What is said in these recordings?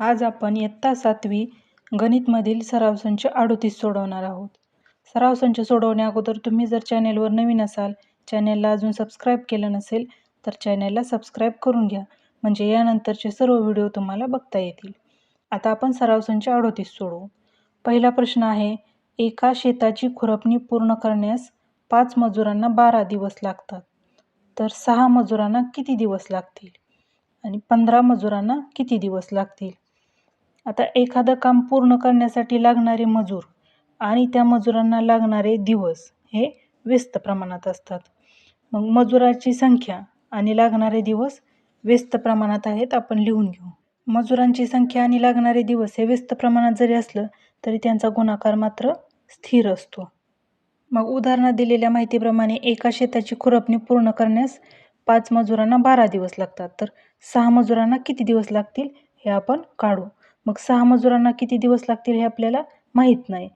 आज आपण इयत्ता सातवी गणितमधील सराव संच अडोतीस सोडवणार आहोत. सराव संच सोडवण्या अगोदर तुम्ही जर चॅनेलवर नवीन असाल चॅनेलला अजून सबस्क्राईब केलं नसेल तर चॅनेलला सबस्क्राईब करून घ्या. म्हणजे यानंतरचे सर्व व्हिडिओ तुम्हाला बघता येतील. आता आपण सराव संच अडोतीस सोडवू. पहिला प्रश्न आहे एका शेताची खुरपणी पूर्ण करण्यास पाच मजुरांना बारा दिवस लागतात. तर सहा मजुरांना किती दिवस लागतील? आणि पंधरा मजुरांना किती दिवस लागतील? आता एखादं काम पूर्ण करण्यासाठी लागणारे मजूर आणि त्या मजुरांना लागणारे दिवस हे व्यस्त प्रमाणात असतात. मग मजुराची संख्या आणि लागणारे दिवस व्यस्त प्रमाणात आहेत आपण लिहून घेऊ. मजुरांची संख्या आणि लागणारे दिवस हे व्यस्त प्रमाणात जरी असलं तरी त्यांचा गुणाकार मात्र स्थिर असतो. मग उदाहरणात दिलेल्या माहितीप्रमाणे एका शेताची खुरपणी पूर्ण करण्यास पाच मजुरांना बारा दिवस लागतात. तर सहा मजुरांना किती दिवस लागतील हे आपण काढू. मग सहा मजुरांना किती दिवस लागतील हे आपल्याला माहीत नाही.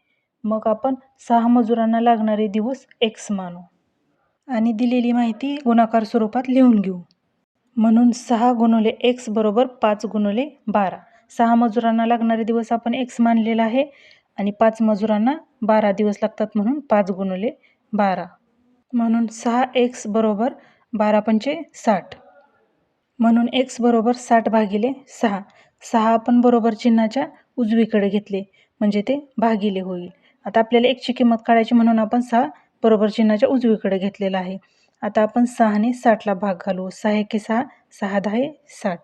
मग आपण सहा मजुरांना लागणारे दिवस एक्स मानू. आणि दिलेली माहिती गुणाकार स्वरूपात लिहून घेऊ. म्हणून सहा गुणुले एक्स बरोबर पाच गुणुले बारा. सहा मजुरांना लागणारे दिवस आपण एक्स मानलेला आहे आणि पाच मजुरांना बारा दिवस लागतात म्हणून पाच गुणुले बारा. म्हणून सहा एक्स बरोबर बारा पंचे साठ. म्हणून एक्स बरोबर साठ भागिले सहा. सहा आपण बरोबर चिन्हाच्या उजवीकडे घेतले म्हणजे ते भागिले होईल. आता आपल्याला एकची किंमत काढायची म्हणून आपण सहा बरोबर चिन्हाच्या उजवीकडे घेतलेला आहे. आता आपण सहाने साठला भाग घालू. सहा एके सहा सहा दहा साठ.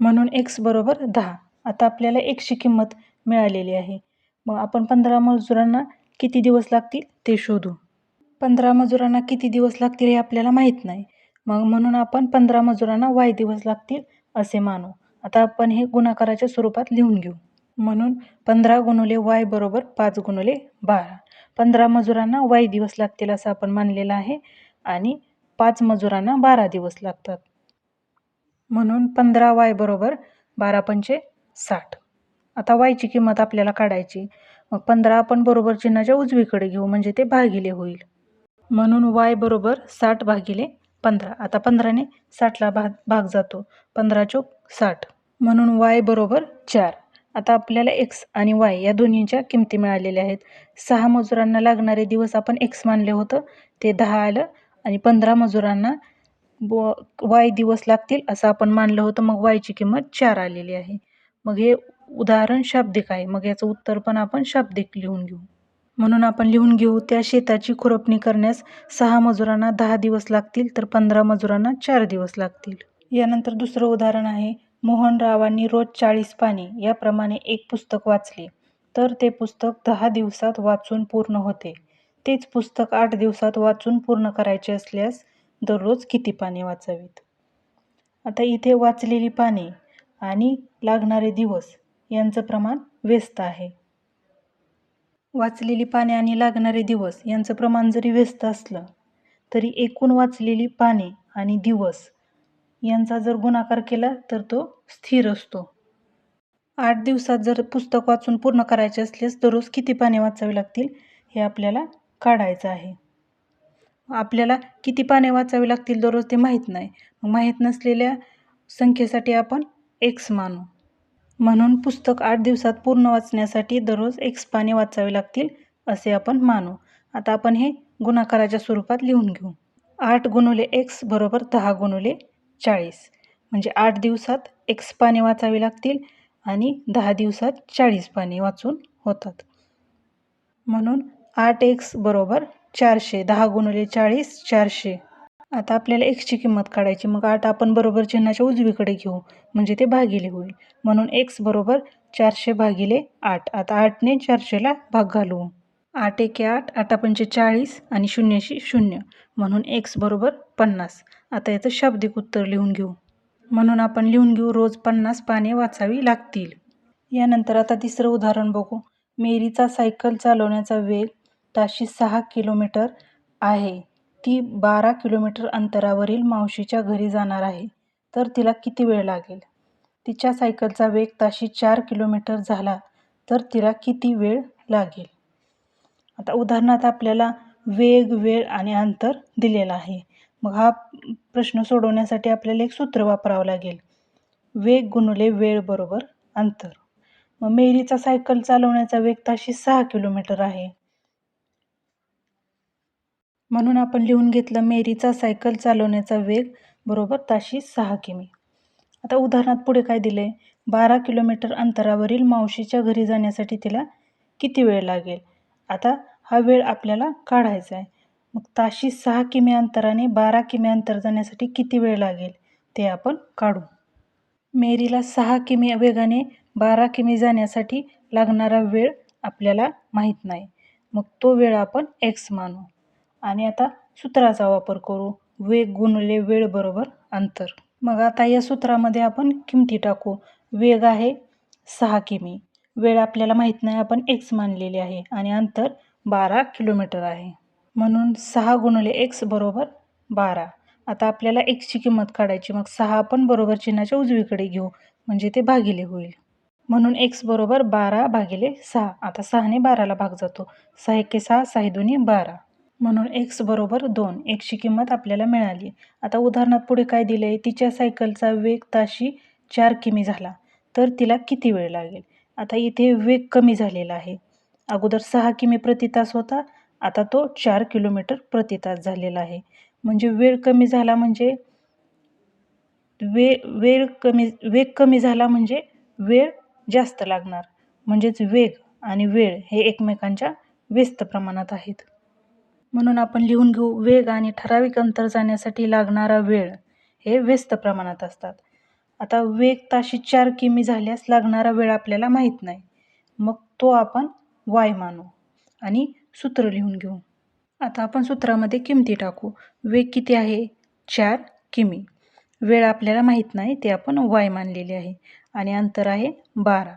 म्हणून एक्स बरोबर दहा. आता आपल्याला एकची किंमत मिळालेली आहे. मग आपण पंधरा मजुरांना किती दिवस लागतील ते शोधू. पंधरा मजुरांना किती दिवस लागतील हे आपल्याला माहीत नाही. मग म्हणून आपण पंधरा मजुरांना वाय दिवस लागतील असे मानू. आता आपण हे गुणाकाराच्या स्वरूपात लिहून घेऊ. म्हणून पंधरा गुणुले वाय बरोबर पाच गुणुले बारा. पंधरा मजुरांना वाय दिवस लागतील असं आपण मानलेलं आहे आणि पाच मजुरांना बारा दिवस लागतात. म्हणून पंधरा वाय बरोबर बारा पंचे साठ. आता वायची किंमत आपल्याला काढायची. मग पंधरा आपण बरोबर चिन्हाच्या उजवीकडे घेऊ म्हणजे ते भागिले होईल. म्हणून वाय बरोबर साठ भागिले पंधरा. आता पंधराने साठला भाग भाग जातो. पंधरा चोक साठ. म्हणून वाय बरोबर चार. आता आपल्याला एक्स आणि वाय या दोन्हींच्या किमती मिळालेल्या आहेत. सहा मजुरांना लागणारे दिवस आपण एक्स मानले होतं. ते दहा आलं आणि पंधरा मजुरांना ब वाय दिवस लागतील असं आपण मानलं होतं. मग वायची किंमत चार आलेली आहे. मग हे उदाहरण शाब्दिक आहे. मग याचं उत्तर पण आपण शाब्दिक लिहून घेऊ. म्हणून आपण लिहून घेऊ त्या शेताची खुरपणी करण्यास सहा मजुरांना दहा दिवस लागतील तर पंधरा मजुरांना चार दिवस लागतील. यानंतर दुसरं उदाहरण आहे. मोहनरावांनी रोज चाळीस पाने याप्रमाणे एक पुस्तक वाचले. तर ते पुस्तक दहा दिवसात वाचून पूर्ण होते. तेच पुस्तक आठ दिवसात वाचून पूर्ण करायचे असल्यास दररोज किती पाने वाचावीत? आता इथे वाचलेली पाने आणि लागणारे दिवस यांचं प्रमाण व्यस्त आहे. वाचलेली पाने आणि लागणारे दिवस यांचं प्रमाण जरी व्यस्त असलं तरी एकूण वाचलेली पाने आणि दिवस यांचा जर गुणाकार केला तर तो स्थिर असतो. आठ दिवसात जर पुस्तक वाचून पूर्ण करायचे असल्यास दररोज किती पाने वाचावी लागतील हे आपल्याला काढायचं आहे. आपल्याला किती पाने वाचावी लागतील दररोज ते माहीत नाही. माहीत नसलेल्या संख्येसाठी आपण एक्स मानू. म्हणून पुस्तक आठ दिवसात पूर्ण वाचण्यासाठी दररोज एक्स पाने वाचावे लागतील असे आपण मानू. आता आपण हे गुणाकाराच्या स्वरूपात लिहून घेऊ. आठ गुणुले एक्स बरोबर दहा गुणुले चाळीस. म्हणजे आठ दिवसात एक्स पाने वाचावी लागतील आणि दहा दिवसात चाळीस पाने वाचून होतात. म्हणून आठ एक्स बरोबर चारशे दहा गुणुले चाळीस चारशे. आता आपल्याला एक्सची किंमत काढायची मग आठ आपण बरोबर चिन्हाच्या उजवीकडे घेऊ म्हणजे ते भागिले होईल. म्हणून एक्स बरोबर चारशे भागिले आठ आता आठने चारशेला भाग घालू. आठ एके आठ आठ पंचे चाळीस आणि शून्यशी शून्य. म्हणून एक्स बरोबर पन्नास. आता याचं शाब्दिक उत्तर लिहून घेऊ. म्हणून आपण लिहून घेऊ रोज पन्नास पाने वाचावी लागतील. यानंतर आता तिसरं उदाहरण बघू. मेरीचा सायकल चालवण्याचा वेग ताशी सहा किलोमीटर आहे. ती बारा किलोमीटर अंतरावरील मावशीच्या घरी जाणार आहे. तर तिला किती वेळ लागेल? तिच्या सायकलचा वेग ताशी चार किलोमीटर झाला तर तिला किती वेळ लागेल? आता उदाहरणार्थ आपल्याला वेग वेळ आणि अंतर दिलेला आहे. मग हा प्रश्न सोडवण्यासाठी आपल्याला एक सूत्र वापरावं लागेल. वेग गुणले वेळ बरोबर अंतर. मग मेरीचा सायकल चालवण्याचा वेग ताशी सहा किलोमीटर आहे. म्हणून आपण लिहून घेतलं मेरीचा सायकल चालवण्याचा वेग बरोबर ताशी सहा किमी. आता उदाहरणात पुढे काय दिलं? आहे बारा किलोमीटर अंतरावरील मावशीच्या घरी जाण्यासाठी तिला किती वेळ लागेल? आता हा वेळ आपल्याला काढायचा आहे. मग ताशी सहा किमी अंतराने बारा किमी अंतर जाण्यासाठी किती वेळ लागेल ते आपण काढू. मेरीला सहा किमी वेगाने बारा किमी जाण्यासाठी लागणारा वेळ आपल्याला माहीत नाही. मग तो वेळ आपण एक्स मानू. आणि आता सूत्राचा वापर करू. वेग गुणले वेळ बरोबर अंतर. मग आता या सूत्रामध्ये आपण किमती टाकू. वेग आहे सहा किमी. वेळ आपल्याला माहीत नाही आपण एक्स मानलेली आहे आणि अंतर बारा किलोमीटर आहे. म्हणून सहा गुणले एक्स बरोबर बारा. आता आपल्याला एक्सची किंमत काढायची. मग सहा आपण बरोबर चिन्हाच्या उजवीकडे घेऊ. म्हणजे ते भागिले होईल. म्हणून एक्स बरोबर बारा भागिले सहा. आता सहाने बाराला भाग जातो. सहा एके सहा सहा दोन्ही बारा. म्हणून एक्स बरोबर दोन. एक्सची किंमत आपल्याला मिळाली. आता उदाहरणात पुढे काय दिलं आहे तिच्या सायकलचा वेग ताशी चार किमी झाला. तर तिला किती वेळ लागेल? आता इथे वेग कमी झालेला आहे. अगोदर सहा किमी प्रति तास होता. आता तो चार किलोमीटर प्रति तास झालेला आहे. म्हणजे वेळ कमी झाला म्हणजे वे वेळ कमी वेग कमी झाला म्हणजे वेळ जास्त लागणार. म्हणजेच वेग आणि वेळ हे एकमेकांच्या व्यस्त प्रमाणात आहेत. म्हणून आपण लिहून घेऊ वेग आणि ठराविक अंतर जाण्यासाठी लागणारा वेळ हे व्यस्त प्रमाणात असतात. आता वेग ताशी चार किमी झाल्यास लागणारा वेळ आपल्याला माहीत नाही. मग तो आपण वाय मानू. आणि सूत्र लिहून घेऊ. आता आपण सूत्रामध्ये किमती टाकू. वेग किती आहे? चार किमी. वेळ आपल्याला माहीत नाही ते आपण वाय मानलेले आहे. आणि अंतर आहे बारा.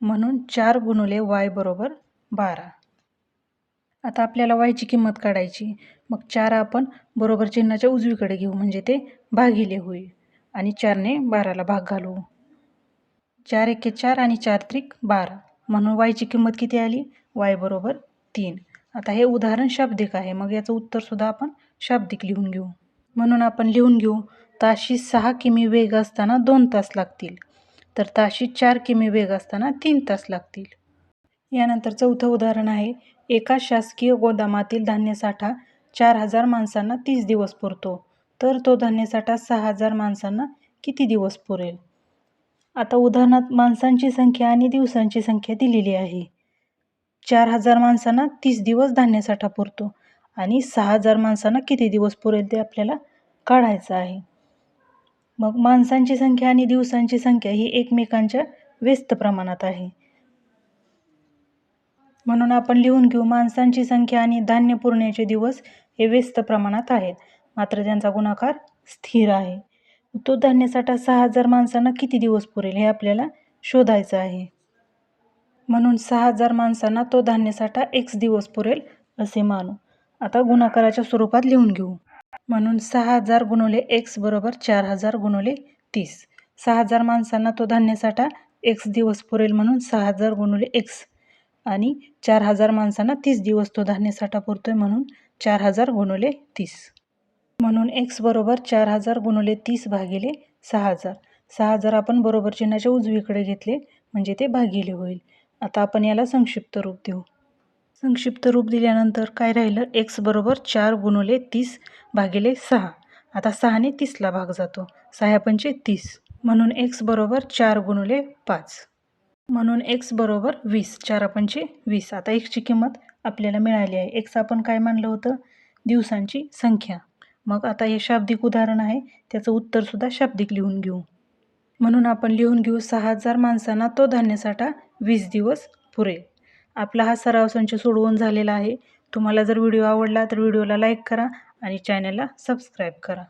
म्हणून चार गुणुले वाय बरोबर बारा. आता आपल्याला वायची किंमत काढायची. मग चार आपण बरोबर चिन्हाच्या उजवीकडे घेऊ म्हणजे ते भागिले होईल. आणि चारने बाराला भाग घालू. चार एके चार आणि चार त्रिक बारा. म्हणून वायची किंमत किती आली? वाय बरोबर तीन. आता हे उदाहरण शाब्दिक आहे. मग याचं उत्तरसुद्धा आपण शाब्दिक लिहून घेऊ. म्हणून आपण लिहून घेऊ ताशी सहा किमी वेग असताना दोन तास लागतील. तर ताशी चार किमी वेग असताना तीन तास लागतील. यानंतर चौथं उदाहरण आहे. एका शासकीय गोदामातील धान्यसाठा चार हजार माणसांना तीस दिवस पुरतो. तर तो धान्यसाठा सहा हजार माणसांना किती दिवस पुरेल? आता उदाहरणात माणसांची संख्या आणि दिवसांची संख्या दिलेली आहे. चार हजार माणसांना तीस दिवस धान्यसाठा पुरतो आणि सहा हजार माणसांना किती दिवस पुरेल ते आपल्याला काढायचं आहे? मग माणसांची संख्या आणि दिवसांची संख्या ही एकमेकांच्या व्यस्त प्रमाणात आहे. म्हणून आपण लिहून घेऊ माणसांची संख्या आणि धान्य पुरण्याचे दिवस हे व्यस्त प्रमाणात आहेत. मात्र त्यांचा गुणाकार स्थिर आहे. तो धान्यसाठा सहा हजार माणसांना किती दिवस पुरेल हे आपल्याला शोधायचं आहे. म्हणून सहा हजार माणसांना तो धान्यसाठा एक्स दिवस पुरेल असे मानू. आता गुणाकाराच्या स्वरूपात लिहून घेऊ. म्हणून सहा हजार गुणवले एक्स बरोबर चार हजार गुणवले तीस. सहा हजार माणसांना तो धान्यसाठा एक्स दिवस पुरेल म्हणून सहा हजार गुणवले एक्स आणि चार हजार माणसांना तीस दिवस तो धान्यसाठा पुरतोय म्हणून चार हजार गुणवले तीस. म्हणून एक्स बरोबर चार हजार गुणवले तीस भागिले सहा हजार. सहा हजार आपण बरोबर चिन्हाच्या उजवीकडे घेतले म्हणजे ते भागिले होईल. आता आपण याला संक्षिप्त रूप देऊ. संक्षिप्त रूप दिल्यानंतर काय राहिलं? एक्स बरोबर चार गुणवले तीस भागिले सहा. आता सहाने तीसला भाग जातो. सहा पंचे तीस. म्हणून एक्स बरोबर चार गुणवले पाच. म्हणून एक्स बरोबर वीस. चार पंचे वीस. आता एक्सची किंमत आपल्याला मिळाली आहे. एक्स आपण काय मानलं होतं? दिवसांची संख्या. मग आता हे शाब्दिक उदाहरण आहे. त्याचं उत्तरसुद्धा शाब्दिक लिहून घेऊ. म्हणून आपण लिहून घेऊ सहा हजार माणसांना तो धान्यसाठा वीस दिवस पुरेल. आपला हा सराव संच सोडवून झालेला आहे. तुम्हाला जर व्हिडिओ आवडला तर व्हिडिओला लाईक करा आणि चॅनलला सबस्क्राईब करा.